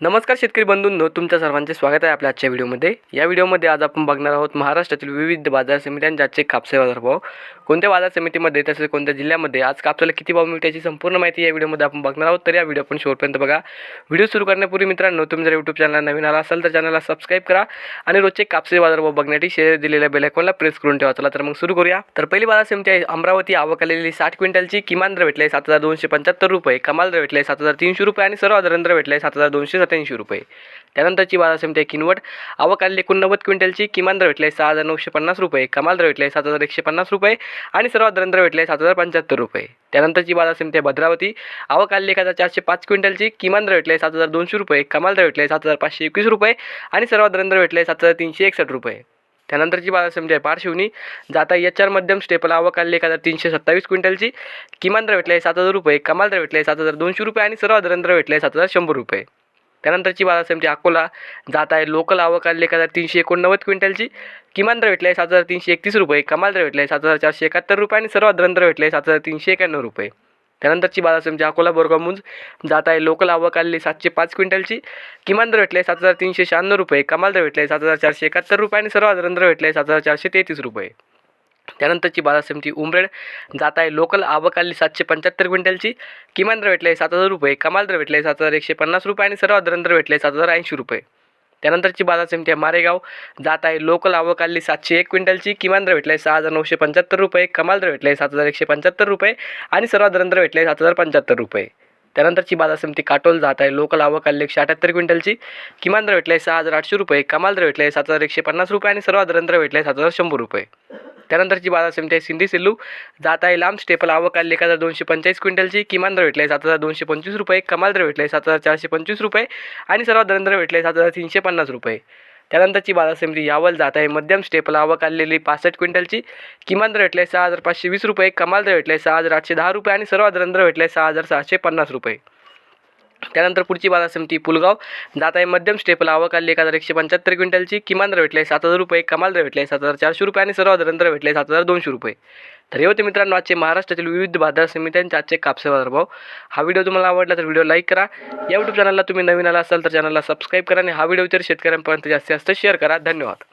नमस्कार शेतकरी बंधूंनो तुमच्या सर्वांचे स्वागत आहे आपल्या आजच्या व्हिडिओमध्ये. या व्हिडिओमध्ये आज आपण बघणार आहोत महाराष्ट्रातील विविध बाजार समित्यांचे आजचे कापसे बाजार भाव कोणत्या बाजार समितीमध्ये तसेच कोणत्या जिल्ह्यामध्ये आज कापसाला किती भाव मिळते याची संपूर्ण माहिती या व्हिडिओमध्ये आपण बघणार आहोत. तर या व्हिडिओ आपण शेवटपर्यंत बघा. व्हिडिओ सुरू करण्यापूर्वी मित्रांनो तुम्ही जर यूट्यूब चॅनल नवीन आला असाल तर चॅनलला सबस्क्राईब करा आणि रोजचे कापसे बाजार भाव बघण्यासाठी शेअर दिलेल्या बेलायकॉनला प्रेस करून ठेवा. चला तर मग सुरू करूया. तर पहिली बाजार समिती आहे अमरावती. आवक आलेली साठ क्विंटलची किमान दर भेटले सात हजार दोनशे पंच्याहत्तर रुपये. कमाल दर भेटले सात हजार तीनशे रुपये आणि सर्वसाधारण दर भेटले सात हजार दोनशे सत्याऐंशी रुपये. त्यानंतरची बाजार समिती आहे किनवट. आवक आलेली एकोणनव्वद क्विंटलची. किमान दर भेटले सहा हजार नऊशे पन्नास रुपये. कमाल दर भेटले सात हजार एकशे पन्नास रुपये. आणि सर्वात दर भेटले सात हजार पंच्याहत्तर रुपये. त्यानंतरची बाजार समिती आहे भद्रावती. आवक आलेली एक हजार चारशे पाच क्विंटलची. किमान दर भेटले सात हजार दोनशे रुपये. कमाल दर भेटले सात हजार पाचशे एकवीस रुपये. आणि सर्वाधारण दर भेटले सात हजार तीनशे एकसष्ट रुपये. त्यानंतरची बाजार समिती आहे पार्श्वनी जाता एच आर मध्यम स्टेपल. आवक आलेली एक हजार तीनशे सत्तावीस क्विंटलची. किमान दर भेटले सात हजार रुपये. कमाल दर भेटले सात हजार दोनशे रुपये. आणि सर्वाधारण दर भेटले सात हजार शंभर रुपये. त्यानंतरची बाजार समिती अकोला. जात आहे लोकल आवक आली एक हजार तीनशे एकोणनव्वद क्विंटलची. किमान दर आहे सात हजार तीनशे एकतीस रुपये कमाल दर भेटले सात हजार चारशे एकाहत्तर रुपये आणि सर्वाधारण दर भेटले सात हजार तीनशे एक्याण्णव रुपये. त्यानंतरची बाजार समिती अकोला बोरगामुंज जात आहे लोकल आवक आलेली सातशे पाच क्विंटलची. किमान दर भेटले सात हजार तीनशे शहाण्णव रुपये कमाल दर भेटले सात हजार चारशे एकाहत्तर रुपये आणि सर्वाधारण दर भेटले सात हजार चारशे तेहतीस रुपये. त्यानंतरची बाजार समिती उमरेड. जात आहे लोकल आवक आली सातशे पंच्याहत्तर क्विंटलची. किमान दर भेटले सात हजार रुपये. कमाल दर भेटले सात हजार एकशे पन्नास रुपये आणि सर्वात दर भेटले सात हजार ऐंशी रुपये. त्यानंतरची बाजार समिती आहे मारेगाव. जात आहे लोकल आवक आली सातशे एक क्विंटलची. किमान दर भेटले सहा हजार नऊशे पंच्याहत्तर रुपये. कमाल दर भेटले सात हजार एकशे पंच्याहत्तर रुपये आणि सर्वात दर भेटले सात हजार पंच्याहत्तर रुपये. त्यानंतरची बाजार समिती काटोल. जात आहे लोकल आवक आली एकशे अठ्याहत्तर क्विंटलची. किमान दर भेटले सहा हजार आठशे रुपये. कमाल दर भेटले सात हजार एकशे पन्नास रुपये आणि सर्वात दर भेटले सात हजार शंभर रुपये. त्यानंतरची बाजार समिती आहे सिंधी सिल्लू. जात आहे लांब स्टेपल आवक आली एक हजार दोनशे पंचेचाळीस क्विंटलची. किमान दर भेटले सात हजार दोनशे पंचवीस रुपये. कमाल दर भेटले सात हजार चारशे पंचवीस रुपये. आणि सर्वात दर भेटले सात हजार तीनशे पन्नास रुपये. त्यानंतरची बाजार समिती यावल जात आहे मध्यम स्टेपल आवक आलेली पासष्ट क्विंटलची. किमान दर भेटले सहा हजार पाचशे वीस रुपये. कमाल दर भेटले सहा हजार आठशे दहा रुपये. आणि सर्वात दर भेटले सहा हजार सहाशे पन्नास रुपये. त्यानंतर पुढची बाजार समिती पुलगाव. जात आहे मध्यम स्टेपला आवक आली एक हजार एकशे पंच्याहत्तर क्विंटलची किमान दर भेटले सात हजार रुपये. कमाल दर भेटले सात हजार चारशे रुपये आणि सर्वाधारण दर भेटले सात हजार दोनशे रुपये. तर हे होते मित्रांनो आजचे महाराष्ट्रातील विविध बाजार समित्यांच्या आजचे कापसे बाजारभाव हा व्हिडिओ तुम्हाला आवडला तर व्हिडिओ लाईक करा. या यूट्यूब चॅनलला तुम्ही नवीन आला असाल तर चॅनलला सबस्क्राईब करा आणि हा व्हिडिओ इतर शेतकऱ्यांपर्यंत जास्तीत जास्त शेअर करा. धन्यवाद.